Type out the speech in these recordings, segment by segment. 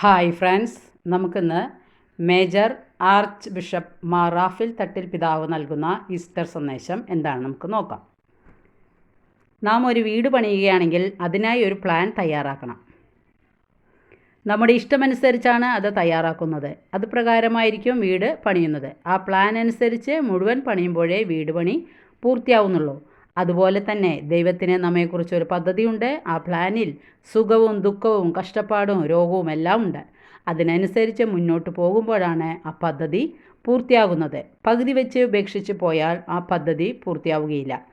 Hi friends. നമുക്കിന്ന് major arch bishop Mar Raphael Thattil പിതാവ് നൽകുന്ന ഈസ്റ്റർ സന്ദേശം എന്താണ് നമുക്ക് നോക്കാം. നാം ഒരു വീട് പണിയുകയാണെങ്കിൽ അതിനായി ഒരു പ്ലാൻ തയ്യാറാക്കണം. നമ്മുടെ ഇഷ്ടമനുസരിച്ചാണ് അത് തയ്യാറാക്കുന്നത്. അത് പ്രകാരമായിരിക്കും വീട് പണിയുന്നത്. ആ പ്ലാൻ അനുസരിച്ച് മുഴുവൻ പണിയുമ്പോഴേ വീട് പണി പൂർത്തിയാവുന്നുള്ളൂ. അതുപോലെ തന്നെ ദൈവത്തിന് നമ്മെക്കുറിച്ച് ഒരു പദ്ധതിയുണ്ട്. ആ പ്ലാനിൽ സുഖവും ദുഃഖവും കഷ്ടപ്പാടും രോഗവും എല്ലാം ഉണ്ട്. അതിനനുസരിച്ച് മുന്നോട്ട് പോകുമ്പോഴാണ് ആ പദ്ധതി പൂർത്തിയാകുന്നത്. പകുതി വെച്ച് ഉപേക്ഷിച്ച് പോയാൽ ആ പദ്ധതി പൂർത്തിയാവുകയില്ല.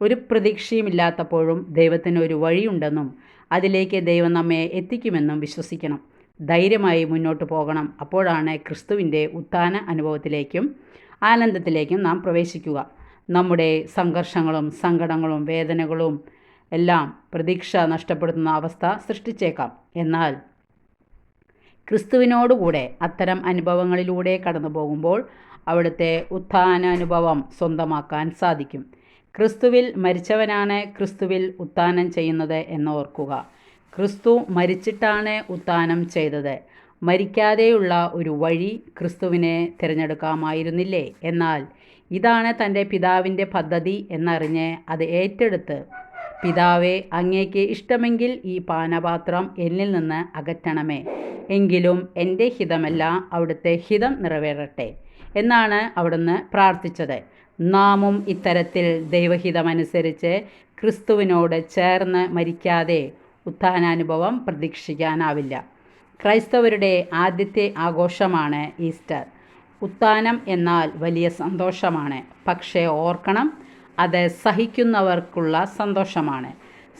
ഒരു പ്രതീക്ഷയുമില്ലാത്തപ്പോഴും ദൈവത്തിന് ഒരു വഴിയുണ്ടെന്നും അതിലേക്ക് ദൈവം നമ്മെ എത്തിക്കുമെന്നും വിശ്വസിക്കണം. ധൈര്യമായി മുന്നോട്ട് പോകണം. അപ്പോഴാണ് ക്രിസ്തുവിന്റെ ഉത്ഥാന അനുഭവത്തിലേക്കും ആനന്ദത്തിലേക്കും നാം പ്രവേശിക്കുക. നമ്മുടെ സംഘർഷങ്ങളും സങ്കടങ്ങളും വേദനകളും എല്ലാം പ്രതീക്ഷ നഷ്ടപ്പെടുത്തുന്ന അവസ്ഥ സൃഷ്ടിച്ചേക്കാം. എന്നാൽ ക്രിസ്തുവിനോടുകൂടെ അത്തരം അനുഭവങ്ങളിലൂടെ കടന്നു പോകുമ്പോൾ അവിടുത്തെ ഉത്ഥാനാനുഭവം സ്വന്തമാക്കാൻ സാധിക്കും. ക്രിസ്തുവിൽ മരിച്ചവനാണ് ക്രിസ്തുവിൽ ഉത്ഥാനം ചെയ്യുന്നത് എന്ന് ഓർക്കുക. ക്രിസ്തു മരിച്ചിട്ടാണ് ഉത്ഥാനം ചെയ്തത്. മരിക്കാതെയുള്ള ഒരു വഴി ക്രിസ്തുവിനെ തിരഞ്ഞെടുക്കാമായിരുന്നില്ലേ? എന്നാൽ ഇതാണ് തന്റെ പിതാവിന്റെ പദ്ധതി എന്നറിഞ്ഞ് അത് ഏറ്റെടുത്ത് പിതാവെ അങ്ങേക്ക് ഇഷ്ടമെങ്കിൽ ഈ പാനപാത്രം എന്നിൽ നിന്ന് അകറ്റണമേ. എങ്കിലും എന്റെ ഹിതമല്ല അവിടുത്തെ ഹിതം നിറവേറട്ടെ എന്നാണ് അവിടുന്ന് പ്രാർത്ഥിച്ചത്. നാമും ഇത്തരത്തിൽ ദൈവഹിതമനുസരിച്ച് ക്രിസ്തുവിനോട് ചേർന്ന് മരിക്കാതെ ഉത്ഥാനാനുഭവം പ്രതീക്ഷിക്കാനാവില്ല. ക്രൈസ്തവരുടെ ആദ്യത്തെ ആഘോഷമാണ് ഈസ്റ്റർ. ഉത്ഥാനം എന്നാൽ വലിയ സന്തോഷമാണ്. പക്ഷേ ഓർക്കണം അത് സഹിക്കുന്നവർക്കുള്ള സന്തോഷമാണ്.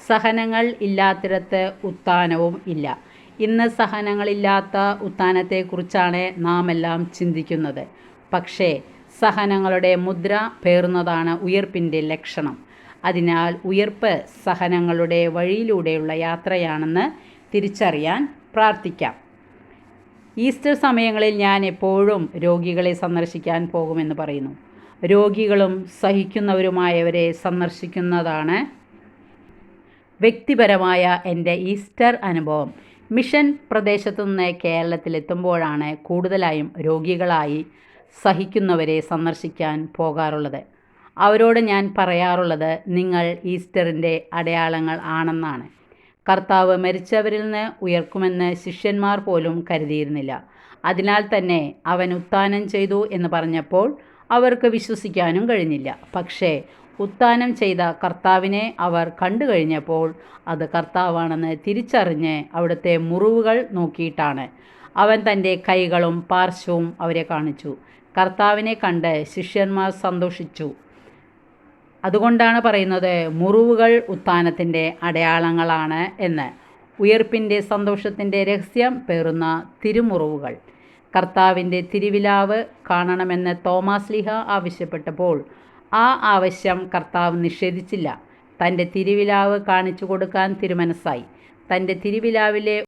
സഹനങ്ങൾ ഇല്ലാത്തിടത്ത് ഉത്ഥാനവും ഇല്ല. ഇന്ന് സഹനങ്ങളില്ലാത്ത ഉത്ഥാനത്തെക്കുറിച്ചാണ് നാം എല്ലാം ചിന്തിക്കുന്നത്. പക്ഷേ സഹനങ്ങളുടെ മുദ്ര പേറുന്നതാണ് ഉയർപ്പിന്റെ ലക്ഷണം. അതിനാൽ ഉയർപ്പ് സഹനങ്ങളുടെ വഴിയിലൂടെയുള്ള യാത്രയാണെന്ന് തിരിച്ചറിയാൻ പ്രാർത്ഥിക്കാം. ഈസ്റ്റർ സമയങ്ങളിൽ ഞാൻ എപ്പോഴും രോഗികളെ സന്ദർശിക്കാൻ പോകുമെന്ന് പറയുന്നു. രോഗികളും സഹിക്കുന്നവരുമായവരെ സന്ദർശിക്കുന്നതാണ് വ്യക്തിപരമായ എന്റെ ഈസ്റ്റർ അനുഭവം. മിഷൻ പ്രദേശത്തു നിന്ന് കേരളത്തിലെത്തുമ്പോഴാണ് കൂടുതലായും രോഗികളായി സഹിക്കുന്നവരെ സന്ദർശിക്കാൻ പോകാറുള്ളത്. അവരോട് ഞാൻ പറയാറുള്ളത് നിങ്ങൾ ഈസ്റ്ററിന്റെ അടയാളങ്ങൾ ആണെന്നാണ്. കർത്താവ് മരിച്ചവരിൽ നിന്ന് ഉയർക്കുമെന്ന് ശിഷ്യന്മാർ പോലും കരുതിയിരുന്നില്ല. അതിനാൽ തന്നെ അവൻ ഉത്ഥാനം ചെയ്തു എന്ന് പറഞ്ഞപ്പോൾ അവർക്ക് വിശ്വസിക്കാനും കഴിഞ്ഞില്ല. പക്ഷേ ഉത്ഥാനം ചെയ്ത കർത്താവിനെ അവർ കണ്ടു കഴിഞ്ഞപ്പോൾ അത് കർത്താവാണെന്ന് തിരിച്ചറിഞ്ഞ് അവിടുത്തെ മുറിവുകൾ നോക്കിയിട്ടാണ്. അവൻ തന്റെ കൈകളും പാർശ്വവും അവരെ കാണിച്ചു. കർത്താവിനെ കണ്ട് ശിഷ്യന്മാർ സന്തോഷിച്ചു. അതുകൊണ്ടാണ് പറയുന്നത് മുറിവുകൾ ഉത്ഥാനത്തിന്റെ അടയാളങ്ങളാണ് എന്ന്. ഉയർപ്പിന്റെ സന്തോഷത്തിന്റെ രഹസ്യം പേറുന്ന തിരുമുറിവുകൾ. കർത്താവിന്റെ തിരുവിലാവ് കാണണമെന്ന് തോമാസ് ലിഹ ആവശ്യപ്പെട്ടപ്പോൾ ആ ആവശ്യം കർത്താവ് നിഷേധിച്ചില്ല. തന്റെ തിരുവിലാവ് കാണിച്ചു കൊടുക്കാൻ തിരുമനസ്സായി. തന്റെ തിരുവിലാവിലെ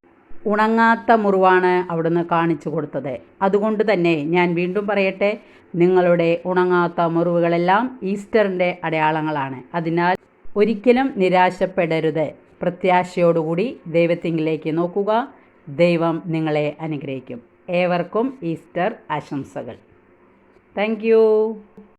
ഉണങ്ങാത്ത മുറിവാണ് അവിടുന്ന് കാണിച്ചു കൊടുത്തത്. അതുകൊണ്ട് തന്നെ ഞാൻ വീണ്ടും പറയട്ടെ നിങ്ങളുടെ ഉണങ്ങാത്ത മുറിവുകളെല്ലാം ഈസ്റ്ററിന്റെ അടയാളങ്ങളാണ്. അതിനാൽ ഒരിക്കലും നിരാശപ്പെടരുത്. പ്രത്യാശയോടുകൂടി ദൈവത്തിങ്കിലേക്ക് നോക്കുക. ദൈവം നിങ്ങളെ അനുഗ്രഹിക്കും. ഏവർക്കും ഈസ്റ്റർ ആശംസകൾ. താങ്ക്